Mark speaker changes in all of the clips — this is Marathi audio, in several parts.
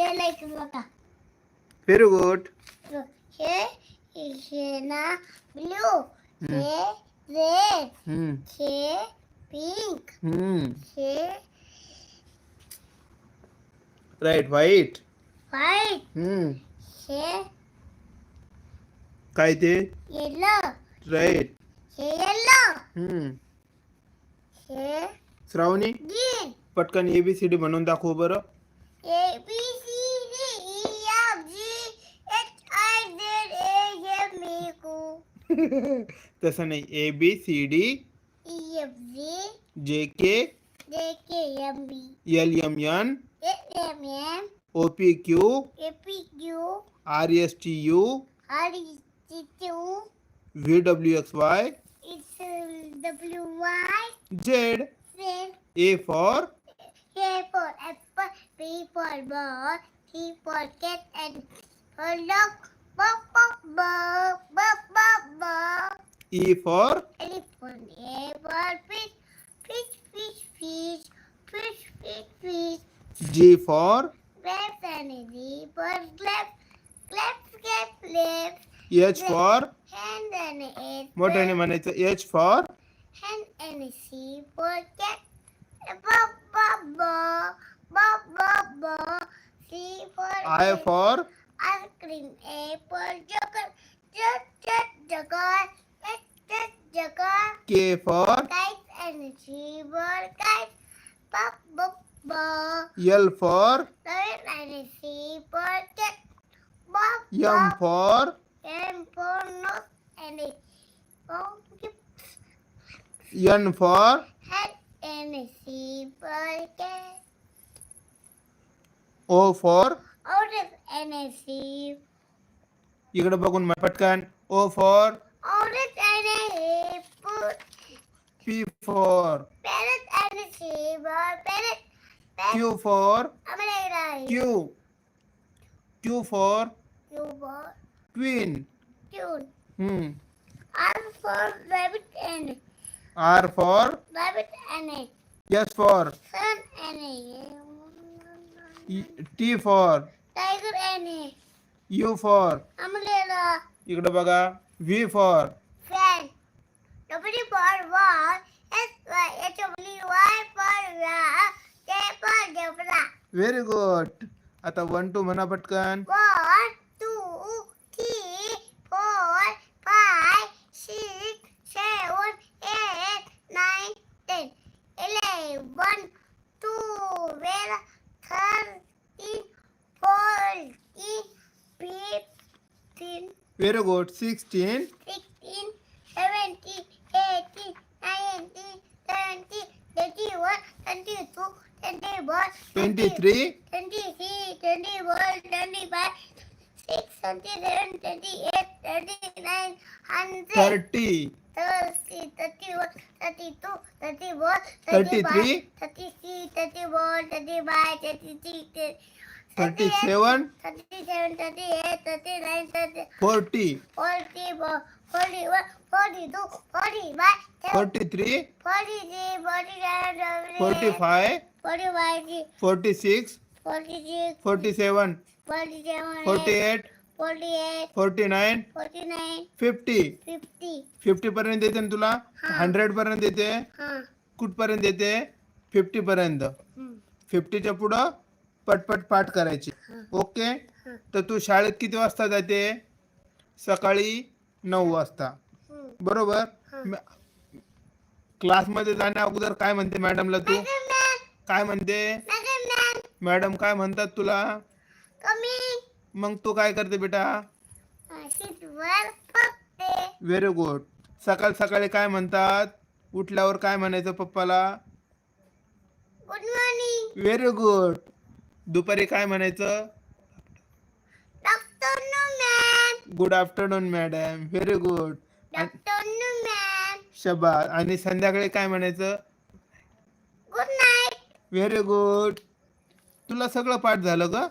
Speaker 1: इकडे बघा
Speaker 2: व्हेरी गुड
Speaker 1: हे ना ब्लू
Speaker 2: हम्म.
Speaker 1: रेड
Speaker 2: हम्म.
Speaker 1: हे पिंक
Speaker 2: हम्म.
Speaker 1: हे
Speaker 2: राईट व्हाईट
Speaker 1: व्हाईट
Speaker 2: हम्म.
Speaker 1: हे
Speaker 2: काय ते?
Speaker 1: येलो
Speaker 2: राईट
Speaker 1: हे येलो
Speaker 2: हम्म.
Speaker 1: हे
Speaker 2: श्रावणी? पटकन एबीसीडी म्हणून दाखव बरं.
Speaker 1: A
Speaker 2: तसं नाही A B C D
Speaker 1: E F G
Speaker 2: J K
Speaker 1: J K M B
Speaker 2: L M N
Speaker 1: L M N
Speaker 2: O P Q
Speaker 1: A P Q
Speaker 2: R S T U
Speaker 1: R E T Q
Speaker 2: V W X Y
Speaker 1: It's uh, W Y
Speaker 2: Z
Speaker 1: Z
Speaker 2: A for
Speaker 1: A for apple B for ball C for cat and for dog
Speaker 2: E for?
Speaker 1: Elephant. A for fish. Fish, fish, fish. Fish, fish, fish.
Speaker 2: G for?
Speaker 1: Grapes and G for grapes. Grapes, grapes, grapes.
Speaker 2: H for?
Speaker 1: Hand and H.
Speaker 2: What animal is H for?
Speaker 1: Hand and C for cat. Bob, bob, bob. Bob, bob, bob. C for...
Speaker 2: I for?
Speaker 1: ice cream, apple, sugar, just just, sugar, just sugar.
Speaker 2: K for
Speaker 1: kite and zebra, kite, pop, pop, pop.
Speaker 2: L for
Speaker 1: rabbit and zebra, cat, pop, M
Speaker 2: for
Speaker 1: M for nose and pumpkin.
Speaker 2: N for
Speaker 1: head and zebra, cat.
Speaker 2: O for
Speaker 1: orange. And a sea.
Speaker 2: इकडे बघून पटकन O for
Speaker 1: and a hippo.
Speaker 2: P for
Speaker 1: Parrot and a seabird. Parrot. Parrot.
Speaker 2: Q for. Q Q for
Speaker 1: Q for
Speaker 2: queen
Speaker 1: tune.
Speaker 2: Hmm
Speaker 1: R for rabbit and
Speaker 2: R for
Speaker 1: rabbit and a
Speaker 2: S for
Speaker 1: sun and a
Speaker 2: T for
Speaker 1: tiger आहे
Speaker 2: यू फॉर
Speaker 1: अमरेला
Speaker 2: इकडे बघा. V for
Speaker 1: fan W for wall S Y H W Y for वा J for zebra
Speaker 2: very good आता वन टू म्हणा पटकन.
Speaker 1: One two three four five six seven eight nine ten eleven twelve thirteen
Speaker 2: 14, 15. Very
Speaker 1: good. 16. 16, 17, 18, 19, 20, 21,
Speaker 2: 22, 21,
Speaker 1: 23, 23, 24, 25, 26. 27, 28, 39,
Speaker 2: 100.
Speaker 1: 30. 30, 31, 32,
Speaker 2: 31,
Speaker 1: 33, 33, 31, 35, 36,
Speaker 2: thirty seven?
Speaker 1: Thirty eight thirty nine
Speaker 2: forty.
Speaker 1: Forty forty forty two
Speaker 2: forty forty
Speaker 1: three? Forty
Speaker 2: forty five?
Speaker 1: Forty five
Speaker 2: forty six?
Speaker 1: Forty six
Speaker 2: forty seven?
Speaker 1: Forty
Speaker 2: forty eight?
Speaker 1: Eight
Speaker 2: forty nine?
Speaker 1: Forty nine
Speaker 2: fifty?
Speaker 1: Fifty.
Speaker 2: Fifty पर्यंत देते ना तुला? हंड्रेड पर्यंत
Speaker 1: देते?
Speaker 2: कुठपर्यंत देते? फिफ्टी पर्यंत. फिफ्टीच्या पुढं? पटपट पाठ करायची. ओके? तर तू शाळेत किती वाजता जाते? सकाळी नऊ वाजता. बरोबर? म- क्लासमध्ये जाण्या अगोदर काय म्हणते मॅडमला तू? काय म्हणते? मॅडम काय म्हणतात तुला?
Speaker 1: कमी.
Speaker 2: मग तू काय करते बेटा. व्हेरी गुड सकाळ सकाळी काय म्हणतात? उठल्यावर काय म्हणायचं पप्पाला?
Speaker 1: Good morning.
Speaker 2: व्हेरी गुड दुपारी काय म्हणायचं. Good afternoon madam very good. Shaba आणि संध्याकाळी काय म्हणायचं
Speaker 1: Good night.
Speaker 2: व्हेरी गुड तुला सगळं पाठ झालं का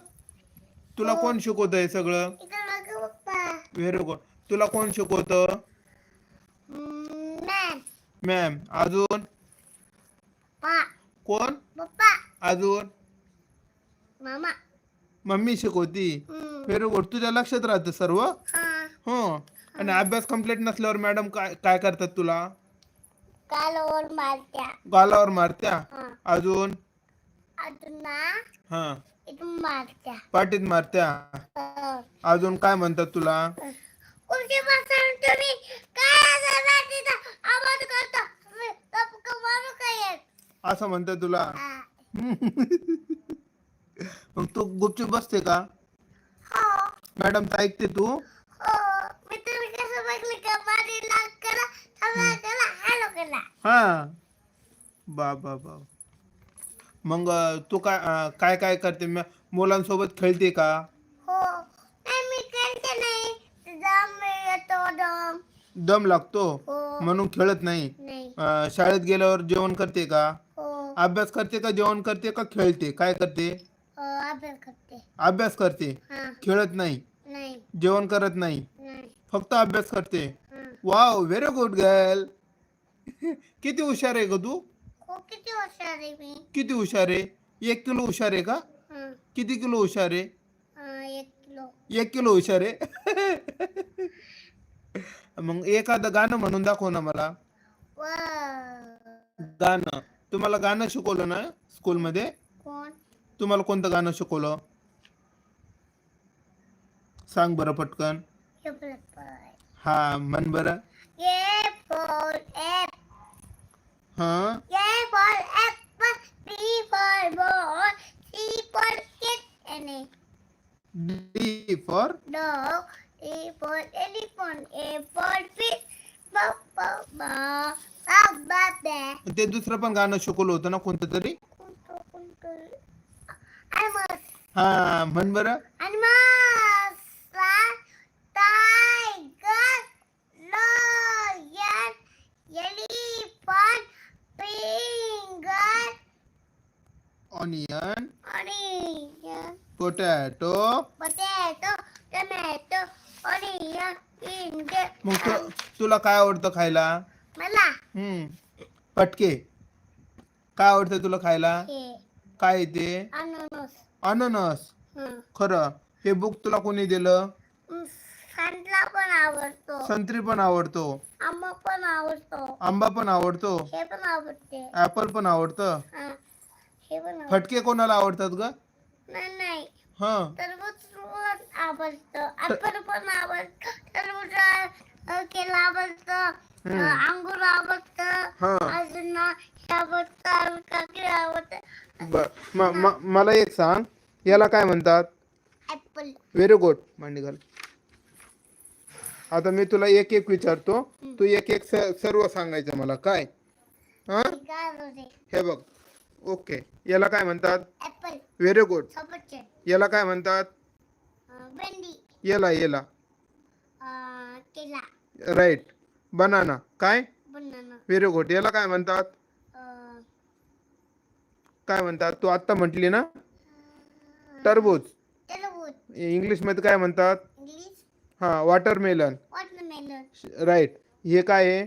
Speaker 2: तुला कोण सगळं
Speaker 1: इकडे बघ पप्पा.
Speaker 2: व्हेरी गुड तुला कोण शिकवतं. मॅम अजून. कोण. अजून
Speaker 1: मामा.
Speaker 2: मम्मी शिकवती. व्हेरी गुड तुझ्या लक्षात राहतं सर्व?
Speaker 1: हा.
Speaker 2: आणि अभ्यास कंप्लीट नसल्यावर मॅडम काय काय करतात तुला?
Speaker 1: कालवर मारत्या.
Speaker 2: गालावर मारत्या? अजून?
Speaker 1: अजून ना?
Speaker 2: हा.
Speaker 1: इथून मारत्या.
Speaker 2: पाठीत मारत्या? अजून काय म्हणतात तुला?
Speaker 1: कुठे बसून तुम्ही काय असं रात्रीचा आवाज करता? तुम्ही गप्प मारू काय? येत
Speaker 2: असं म्हणतात तुला. मग तू गुपचूप बसते का?
Speaker 1: हो.
Speaker 2: मॅडम ऐकते तू?
Speaker 1: हो. मी तुम्ही कसं बघले का? माझी लाग करा थांबा करा हॅलो करा.
Speaker 2: हा. बा बा बा. मग अं, तू काय अं, काय काय करते? म- मुलांसोबत खेळते का?
Speaker 1: हो. नाही मी खेळते नाही. दम येतो दम.
Speaker 2: दम लागतो?
Speaker 1: हो.
Speaker 2: म्हणून खेळत नाही?
Speaker 1: नाही.
Speaker 2: अं, शाळेत गेल्यावर जेवण करते का?
Speaker 1: हो.
Speaker 2: अभ्यास करते का जेवण करते का खेळते? काय करते?
Speaker 1: अभ्यास करते.
Speaker 2: अभ्यास करते.
Speaker 1: हा.
Speaker 2: खेळत नाही.
Speaker 1: नाही.
Speaker 2: जेवण करत नाही.
Speaker 1: नाही.
Speaker 2: फक्त अभ्यास करते.
Speaker 1: हा.
Speaker 2: वाव व्हेरी गुड गर्ल किती हुशार आहे ग तू?
Speaker 1: किती हुशार आहे मी.
Speaker 2: किती हुशार आहे? एक किलो हुशार आहे का?
Speaker 1: हा.
Speaker 2: किती किलो हुशार आहे?
Speaker 1: हा, एक किलो.
Speaker 2: एक किलो हुशार आहे. मग एखादं गाणं म्हणून दाखव ना मला.
Speaker 1: वा
Speaker 2: गाणं. तुम्हाला गाणं शिकवलं ना स्कूलमध्ये?
Speaker 1: कोण?
Speaker 2: तुम्हाला कोणतं गाणं शिकवलं? सांग बरं पटकन.
Speaker 1: हे
Speaker 2: म्हण बरं. हा
Speaker 1: dog, for elephant, A for fish.
Speaker 2: ते दुसरं पण गाणं शिकवलं होतं ना कोणतं तरी? हा पण बर. आणि
Speaker 1: मा
Speaker 2: पोटॅटो पटॅट कॅमेट
Speaker 1: अनि
Speaker 2: तुला काय आवडतं खायला?
Speaker 1: मला?
Speaker 2: हम्म. पटके. काय आवडतं तुला खायला? काय ते?
Speaker 1: अननस.
Speaker 2: अननस.
Speaker 1: हं.
Speaker 2: खरं. हे बुक तुला कोणी दिलं?
Speaker 1: संत्रा पण आवडतो.
Speaker 2: संत्री पण आवडतो.
Speaker 1: आंबा पण आवडतो.
Speaker 2: आंबा पण आवडतो?
Speaker 1: हे पण आवडते.
Speaker 2: ऍपल पण आवडतं?
Speaker 1: हं. हे पण आवडते.
Speaker 2: फटके कोणाला आवडतात ग?
Speaker 1: नाही नाही.
Speaker 2: हा.
Speaker 1: टरबूज पण आवडतं. ऍपल पण आवडतं. टरबूज अं, केला आवडतं. अं, अंगूर आवडतं.
Speaker 2: हं.
Speaker 1: अजून हे
Speaker 2: बर म- म- मला एक सांग. याला काय म्हणतात?
Speaker 1: ऍपल
Speaker 2: व्हेरी गुड मांडी घाल. आता मी तुला एक एक विचारतो. तू एक एक स- सर्व सांगायचं मला. काय? हा? हे बघ. ओके याला काय म्हणतात?
Speaker 1: ऍपल
Speaker 2: व्हेरी गुड
Speaker 1: सफरचंद
Speaker 2: याला काय म्हणतात?
Speaker 1: अं, भेंडी
Speaker 2: याला याला.
Speaker 1: अं, केला.
Speaker 2: राईट बनाना काय?
Speaker 1: बनाना
Speaker 2: व्हेरी गुड याला काय म्हणतात? काय म्हणतात? तू आत्ता म्हटली ना? टरबूज.
Speaker 1: टरबूज.
Speaker 2: इंग्लिशमध्ये काय म्हणतात?
Speaker 1: इंग्लिश.
Speaker 2: हां वॉटरमेलन राईट हे काय आहे?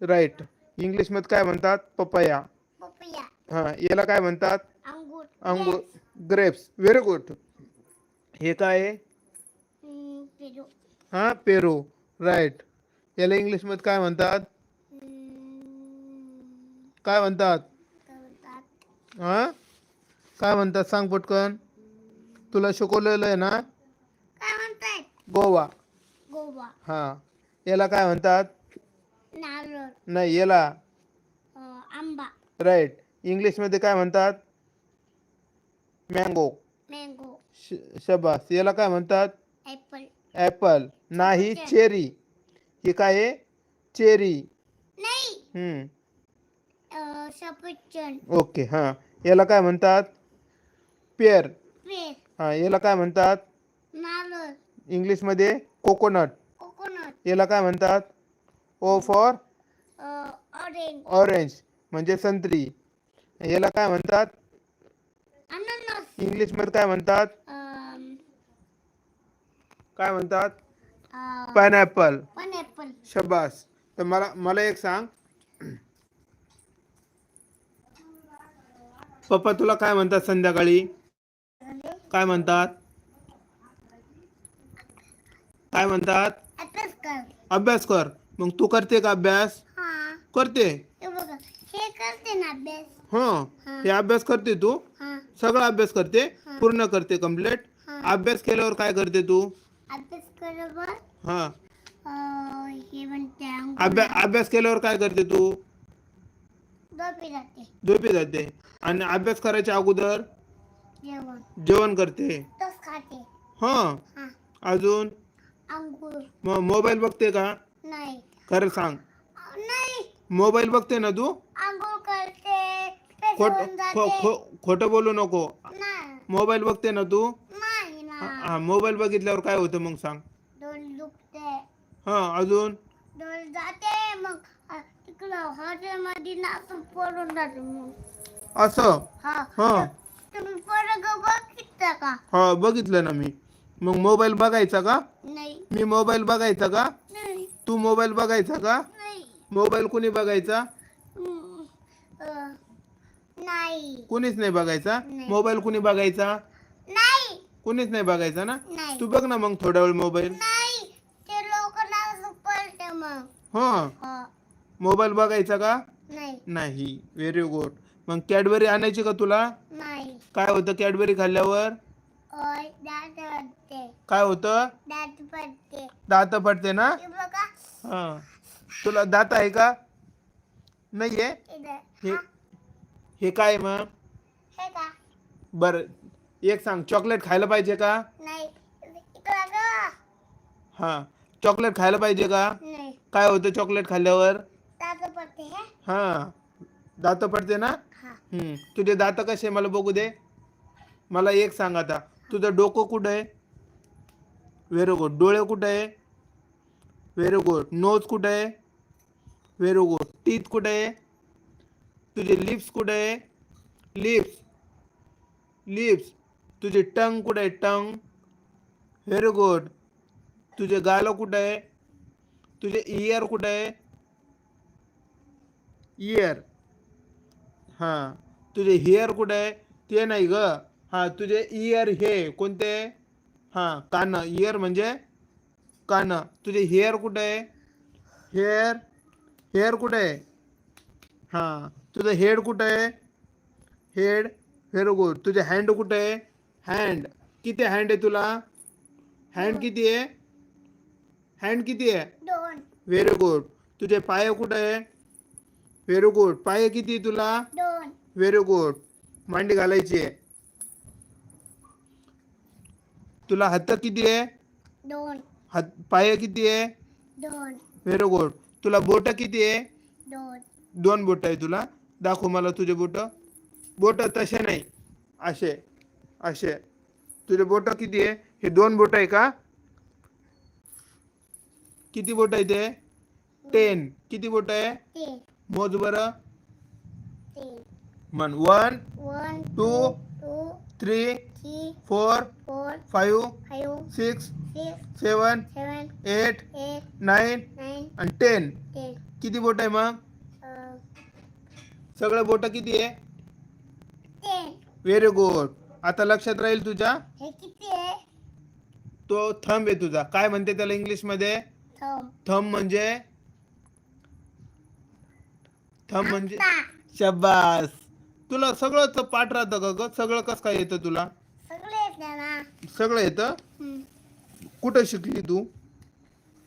Speaker 2: राईट इंग्लिशमध्ये काय म्हणतात? पपया.
Speaker 1: पपया.
Speaker 2: हां याला काय म्हणतात?
Speaker 1: अंगूर.
Speaker 2: ग्रेप्स व्हेरी गुड हे काय आहे? हां पेरू. राईट याला म्हणतात
Speaker 1: हम्म,
Speaker 2: काय म्हणतात?
Speaker 1: काय म्हणतात?
Speaker 2: हां? काय म्हणतात सांग पटकन. तुला शिकवलेलं आहे ना?
Speaker 1: काय म्हणतात?
Speaker 2: गोवा.
Speaker 1: गोवा.
Speaker 2: हां. याला काय म्हणतात?
Speaker 1: नारळ.
Speaker 2: नाही याला.
Speaker 1: अं, आंबा.
Speaker 2: राईट इंग्लिशमध्ये काय म्हणतात? मँगो.
Speaker 1: मँगो.
Speaker 2: शबास. याला काय म्हणतात?
Speaker 1: Apple
Speaker 2: apple. नाही. चेरी. हे काय आहे? चेरी.
Speaker 1: नाही.
Speaker 2: हम्म.
Speaker 1: सफरचंद.
Speaker 2: ओके हां. याला काय म्हणतात? पेर.
Speaker 1: पेर.
Speaker 2: हां याला काय म्हणतात?
Speaker 1: नारळ.
Speaker 2: इंग्लिशमध्ये कोकोनट.
Speaker 1: कोकोनट.
Speaker 2: याला काय म्हणतात? ओ फॉर?
Speaker 1: ऑरेंज.
Speaker 2: ऑरेंज म्हणजे संत्री. याला काय म्हणतात?
Speaker 1: अननस.
Speaker 2: इंग्लिशमध्ये काय म्हणतात? काय म्हणतात? पायनॅपल.
Speaker 1: पण ऍपल
Speaker 2: शबास. तर मला मला एक सांग. पप्पा तुला काय म्हणतात संध्याकाळी? काय म्हणतात? काय म्हणतात?
Speaker 1: अभ्यास कर.
Speaker 2: मग तू करते का अभ्यास? करते.
Speaker 1: हे बघा हे करते ना अभ्यास.
Speaker 2: करते तू? सगळा अभ्यास करते? पूर्ण करते
Speaker 1: कंप्लीट.
Speaker 2: अभ्यास केल्यावर काय करते तू? हा. अभ्यास केल्यावर काय करते तू?
Speaker 1: झोपी जाते
Speaker 2: झोपी जाते आणि अभ्यास करायच्या अगोदर?
Speaker 1: जेवण.
Speaker 2: जेवण करते.
Speaker 1: तस खाते.
Speaker 2: हं.
Speaker 1: हा.
Speaker 2: अजून? मग मोबाईल बघते का?
Speaker 1: नाही.
Speaker 2: खरं सांग.
Speaker 1: नाही.
Speaker 2: मोबाईल बघते ना तू?
Speaker 1: करते.
Speaker 2: खोट खो-
Speaker 1: जाते.
Speaker 2: खो- खोटं बोलू नको.
Speaker 1: नाही.
Speaker 2: मोबाईल बघते ना तू?
Speaker 1: नाही ना.
Speaker 2: हा मोबाईल बघितल्यावर काय होतं मग सांग.
Speaker 1: दुखते.
Speaker 2: हा अजून?
Speaker 1: जाते मग पडून जाते मग.
Speaker 2: असं?
Speaker 1: हा.
Speaker 2: हा.
Speaker 1: तुम्ही बघितलं का?
Speaker 2: हा बघितलं ना मी. मग मोबाईल बघायचा का?
Speaker 1: नाही.
Speaker 2: मी मोबाईल बघायचा का?
Speaker 1: नाही.
Speaker 2: तू मोबाईल बघायचा का?
Speaker 1: नाही.
Speaker 2: मोबाईल कुणी बघायचा?
Speaker 1: हम्म, अं, नाही.
Speaker 2: कुणीच नाही बघायचा?
Speaker 1: नाही.
Speaker 2: मोबाईल कुणी बघायचा?
Speaker 1: नाही.
Speaker 2: कुणीच नाही बघायचा ना?
Speaker 1: नाही.
Speaker 2: तू बघ ना मग थोड्या वेळ मोबाईल.
Speaker 1: नाही. ते लोक पडते मग.
Speaker 2: हा.
Speaker 1: हा.
Speaker 2: मोबाईल बघायचा का?
Speaker 1: नाही.
Speaker 2: नाही. व्हेरी गुड मग कॅडबरी आणायची का तुला?
Speaker 1: नाही.
Speaker 2: काय होतं कॅडबरी खाल्ल्यावर?
Speaker 1: ओय दात पडते.
Speaker 2: काय होतं?
Speaker 1: दात पडते.
Speaker 2: दात पडते ना?
Speaker 1: हे बघा.
Speaker 2: हा. तुला दात आहे का? नाहीये?
Speaker 1: इथं.
Speaker 2: हे
Speaker 1: हा,
Speaker 2: हे काय मग?
Speaker 1: हे का?
Speaker 2: बर. एक सांग चॉकलेट खायला पाहिजे का?
Speaker 1: नाही. इकडं ग
Speaker 2: हा. चॉकलेट खायला पाहिजे का?
Speaker 1: नाही.
Speaker 2: काय होतं चॉकलेट खाल्ल्यावर?
Speaker 1: हे.
Speaker 2: दात पडते ना?
Speaker 1: हा.
Speaker 2: हम्म. तुझे दात कसे मला बघू दे. मला एक सांग आता. तुझं डोकं कुठं आहे? व्हेरी गुड डोळे कुठं आहे? व्हेरी गुड नोज कुठं आहे? व्हेरी गुड टीथ कुठं आहे? तुझे लिप्स कुठं आहे? लिप्स. लिप्स. तुझे टंग कुठं आहे? टंग. व्हेरी गुड तुझे गाल कुठं आहे? तुझे इयर कुठं आहे? इयर हां. तुझे हेअर कुठे आहे? ते नाही ग. हां तुझे इयर हे कोणते? हां कान. इयर म्हणजे कान. तुझे हेअर कुठे आहे? हेअर हेअर कुठे आहे? हां. तुझं हेड कुठं आहे? हेड व्हेरी गुड तुझे हँड कुठे आहे? हँड किती हँड आहे तुला? हँड किती आहे? हँड किती आहे?
Speaker 1: दोन.
Speaker 2: व्हेरी गुड तुझे पाय कुठे आहे? व्हेरी गुड पाय किती आहे तुला?
Speaker 1: दोन.
Speaker 2: व्हेरी गुड मांडी घालायची आहे. तुला हात किती आहे?
Speaker 1: दोन.
Speaker 2: हात पाय किती आहे?
Speaker 1: दोन.
Speaker 2: व्हेरी गुड तुला बोट किती आहे?
Speaker 1: दोन.
Speaker 2: दोन बोट आहे तुला. दाखव मला तुझे बोट. बोट तसे नाही. असे असे. तुझे बोट किती आहे? हे दोन बोट आहे का? किती बोट आहे ते? टेन किती बोट आहे? मोज बरं. म्हण one
Speaker 1: one
Speaker 2: two
Speaker 1: two
Speaker 2: three
Speaker 1: three
Speaker 2: four
Speaker 1: four
Speaker 2: five
Speaker 1: five
Speaker 2: six
Speaker 1: six
Speaker 2: seven
Speaker 1: seven
Speaker 2: eight
Speaker 1: eight
Speaker 2: nine
Speaker 1: nine
Speaker 2: आणि टेन.
Speaker 1: टेन.
Speaker 2: किती बोट आहे मग?
Speaker 1: अं,
Speaker 2: सगळं बोट किती आहे? व्हेरी गुड आता लक्षात राहील तुझ्या?
Speaker 1: हे
Speaker 2: तो थंब आहे तुझा. काय म्हणते त्याला इंग्लिशमध्ये
Speaker 1: थंब
Speaker 2: म्हणजे? थंब म्हणजे शब्बास तुला सगळं पाठ राहतं का ग? सगळं कसं काय येतं तुला?
Speaker 1: सगळे येते ना.
Speaker 2: सगळं येतं?
Speaker 1: हम्म.
Speaker 2: कुठं शिकली तू?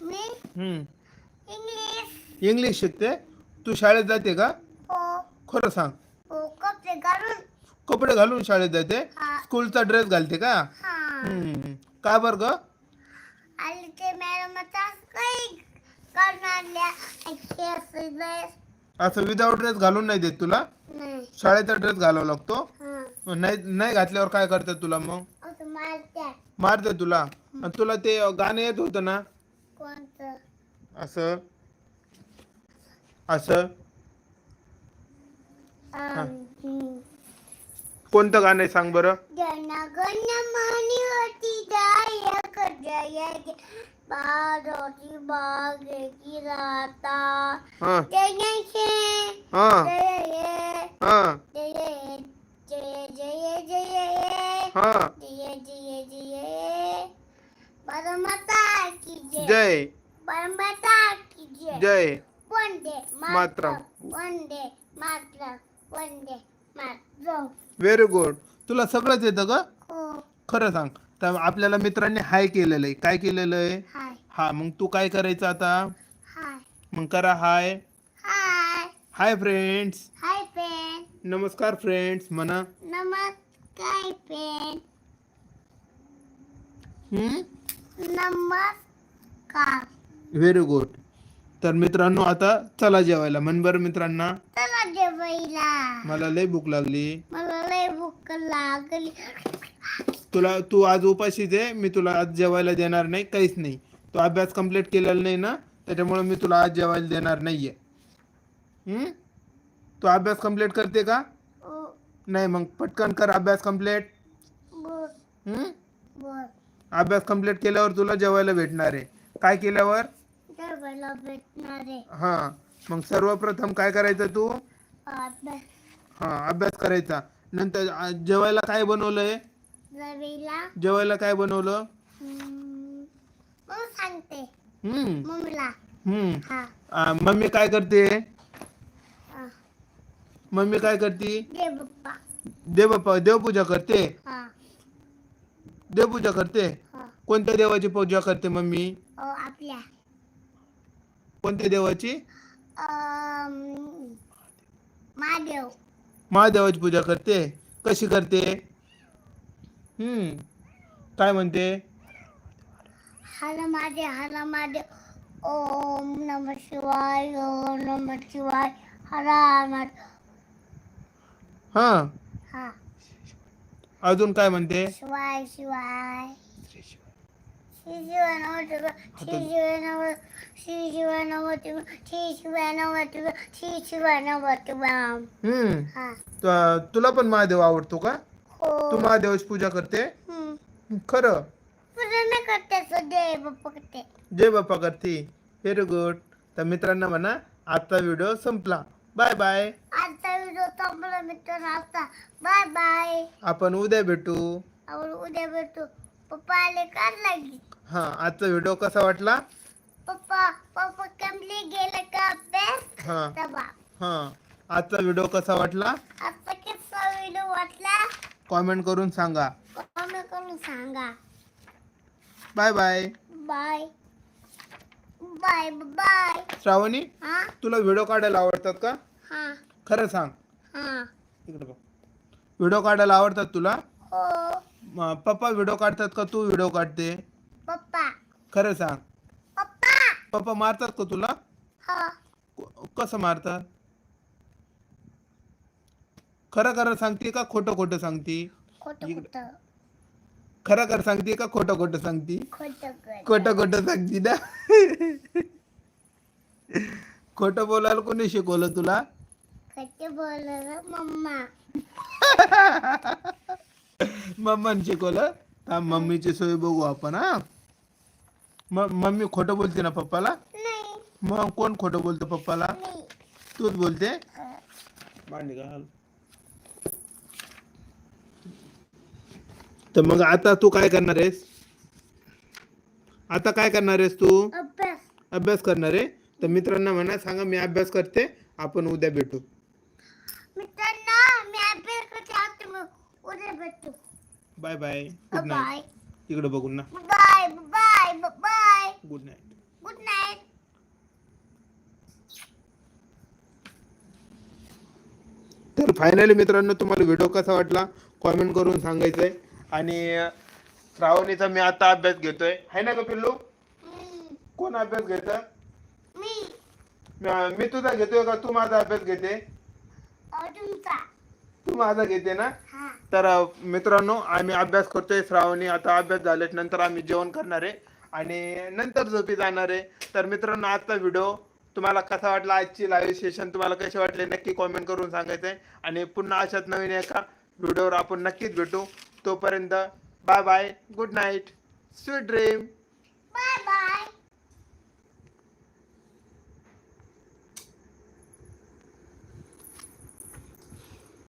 Speaker 1: मी
Speaker 2: हम्म.
Speaker 1: इंग्लिश.
Speaker 2: इंग्लिश शिकते? तू शाळेत जाते का?
Speaker 1: हो.
Speaker 2: खरं सांग.
Speaker 1: हो कपडे घालून.
Speaker 2: कपडे घालून शाळेत जाते?
Speaker 1: हा.
Speaker 2: स्कूलचा ड्रेस घालते का?
Speaker 1: हा.
Speaker 2: हम्म. का बरं ग?
Speaker 1: आणि ते मॅडमचा काही करणाऱ्या ड्रेस
Speaker 2: असं विदाऊट ड्रेस घालून नाही देत तुला?
Speaker 1: नाही.
Speaker 2: शाळेचा ड्रेस घालावा लागतो?
Speaker 1: हा.
Speaker 2: नाही नाही घातल्यावर काय करतात तुला मग?
Speaker 1: असं
Speaker 2: मारते तुला? आणि तुला ते गाणं येत होतं ना?
Speaker 1: कोणतं?
Speaker 2: असं? असं? कोणतं गाणं आहे सांग बरं?
Speaker 1: जनगण मनी होती दायक जय
Speaker 2: हा.
Speaker 1: जय जय
Speaker 2: हा.
Speaker 1: जय
Speaker 2: हा.
Speaker 1: जय जय जय जय जय
Speaker 2: हा.
Speaker 1: जय परमाता की जय.
Speaker 2: जय.
Speaker 1: परमाता की जय.
Speaker 2: जय.
Speaker 1: वंदे
Speaker 2: मातरम.
Speaker 1: वंदे मातरम. वंदे मातरम.
Speaker 2: व्हेरी गुड तुला सगळंच येतं का?
Speaker 1: हो.
Speaker 2: खरं सांग. तर आपल्याला मित्रांनी हाय केलेलं आहे. काय केलेलं आहे?
Speaker 1: हाय.
Speaker 2: हा मग तू काय करायचं आता?
Speaker 1: हाय.
Speaker 2: मग करा हाय.
Speaker 1: हाय.
Speaker 2: Hi friends.
Speaker 1: हाय
Speaker 2: नमस्कार फ्रेंड्स म्हणा.
Speaker 1: नमस्कार
Speaker 2: हम्म?
Speaker 1: नमस्कार.
Speaker 2: व्हेरी गुड तर मित्रांनो आता चला जेवायला. म्हण बरं मित्रांना.
Speaker 1: चला जेवायला.
Speaker 2: मला लय भूक लागली.
Speaker 1: मला लय भूक लागली.
Speaker 2: तुला तू आज उपाशीच आहे मी तुला आज जेवायला देणार नाही काहीच नाही. तू अभ्यास कंप्लीट केलेला नाही ना त्याच्यामुळे मी तुला आज जेवायला देणार नाहीये? तू अभ्यास कंप्लीट करते का?
Speaker 1: ओ,
Speaker 2: नाही मग पटकन कर अभ्यास
Speaker 1: कंप्लीट
Speaker 2: अभ्यास कंप्लीट केल्यावर तुला जेवायला भेटणार आहे. काय केल्यावर? हां. मग सर्वप्रथम काय करायचं तू? हां अभ्यास करायचा. नंतर जेवायला काय बनवलंय?
Speaker 1: जेवायला
Speaker 2: जेवायला काय बनवलं?
Speaker 1: मग सांगते.
Speaker 2: हम्म.
Speaker 1: मम्मीला.
Speaker 2: हम्म.
Speaker 1: हा.
Speaker 2: आ, मम्मी काय करते?
Speaker 1: हा.
Speaker 2: मम्मी काय करते?
Speaker 1: दे पप्पा.
Speaker 2: देव देवपूजा करते?
Speaker 1: हा.
Speaker 2: देवपूजा करते?
Speaker 1: हा.
Speaker 2: कोणत्या देवाची पूजा करते मम्मी?
Speaker 1: आपल्या.
Speaker 2: कोणत्या देवाची?
Speaker 1: अम, महादेव.
Speaker 2: महादेवाची पूजा करते. कशी करते? हम्म. काय म्हणते?
Speaker 1: हर महादेव हर महादेव ओम नम शिवाय ओम नम शिवाय हर महादेव
Speaker 2: हा.
Speaker 1: हा.
Speaker 2: अजून काय म्हणते?
Speaker 1: शिवाय शिवाय. श्री शिवाय. नमः श्री शिवाय नमः श्री शिवाय नमः श्री शिवाय नमः श्री शिवाय नमः
Speaker 2: हम्म.
Speaker 1: हा.
Speaker 2: त- तुला पण महादेव आवडतो का? तू महादेवाची पूजा करते. खरं?
Speaker 1: करते सदैव बाप्पा करते.
Speaker 2: जय बाप्पा करते. व्हेरी गुड तर मित्रांनो म्हणा आजचा व्हिडिओ संपला. बाय बाय
Speaker 1: आजचा व्हिडिओ संपला मित्रांनो आता बाय बाय
Speaker 2: आपण उद्या भेटू.
Speaker 1: आपण उद्या भेटू. पप्पा आले का लागली
Speaker 2: हा आजचा व्हिडिओ कसा वाटला?
Speaker 1: पप्पा पप्पा कमली गेले का अभ्यास?
Speaker 2: हा. हा. आजचा व्हिडिओ कसा वाटला?
Speaker 1: आता कसा व्हिडिओ वाटला?
Speaker 2: कॉमेंट करून सांगा.
Speaker 1: कमेंट करून सांगा.
Speaker 2: Bye bye.
Speaker 1: Bye. Bye bye.
Speaker 2: Shravani
Speaker 1: हा?
Speaker 2: तुला व्हिडिओ काढायला आवडतात का?
Speaker 1: हा.
Speaker 2: खरं सांग.
Speaker 1: हा.
Speaker 2: इकडे बघ. व्हिडिओ काढायला आवडतात तुला?
Speaker 1: हो.
Speaker 2: म, पप्पा व्हिडिओ काढतात का तू व्हिडिओ काढते?
Speaker 1: पप्पा.
Speaker 2: खरं सांग.
Speaker 1: पप्पा.
Speaker 2: पप्पा मारतात का तुला?
Speaker 1: हा.
Speaker 2: क- कसं मारतात? खरं खरं सांगते का? खोटं खोटं सांगते.
Speaker 1: खोटं
Speaker 2: इकडे.
Speaker 1: खोटं.
Speaker 2: खरं खरं सांगते का? खोटं खोटं सांगते.
Speaker 1: खोटं खोटं.
Speaker 2: खोटं खोटं सांगते ना. खोटं बोलायला कोणी शिकवलं तुला?
Speaker 1: खोटं बोललं मम्मा.
Speaker 2: मम्माने शिकवलं? थांब मम्मीची सोय बघू आपण हा. म मम्मी खोटं बोलते ना पप्पाला?
Speaker 1: नाही.
Speaker 2: मग कोण खोटं बोलतं पप्पाला?
Speaker 1: नाही
Speaker 2: तूच बोलते? मांडी घाल. तर मग आता तू काय करणार आहेस? आता काय करणार आहेस तू?
Speaker 1: अभ्यास.
Speaker 2: अभ्यास करणार आहे? तर मित्रांना म्हणा सांगा मी अभ्यास करते आपण उद्या भेटू.
Speaker 1: मित्रांनो मी अभ्यास करते आता मग उद्या भेटू.
Speaker 2: Bye bye. गुड नाईट इकडे बघून ना.
Speaker 1: Bye bye bye.
Speaker 2: Good night
Speaker 1: good night
Speaker 2: तर फायनली मित्रांनो तुम्हाला व्हिडिओ कसा वाटला? कॉमेंट करून सांगायचं आहे आणि श्रावणीचा मी आता अभ्यास घेतोय. आहे ना का पिल्लू? कोण अभ्यास घेत?
Speaker 1: मी.
Speaker 2: मी तुझा घेतोय का? तू माझा अभ्यास घेते? तू माझा घेते ना?
Speaker 1: हा.
Speaker 2: तर मित्रांनो आम्ही अभ्यास करतोय श्रावणी. आता अभ्यास झाल्याच्यानंतर आम्ही जेवण करणार आहे. आणि नंतर झोपी जाणार आहे. तर मित्रांनो आजचा व्हिडिओ तुम्हाला कसा वाटला? आजची लाईव्ह सेशन तुम्हाला कसे वाटले? नक्की कॉमेंट करून सांगायचं आहे आणि पुन्हा अशाच नवीन एका व्हिडिओवर आपण नक्कीच भेटू. तोपर्यंत bye bye good night sweet dream. Bye bye.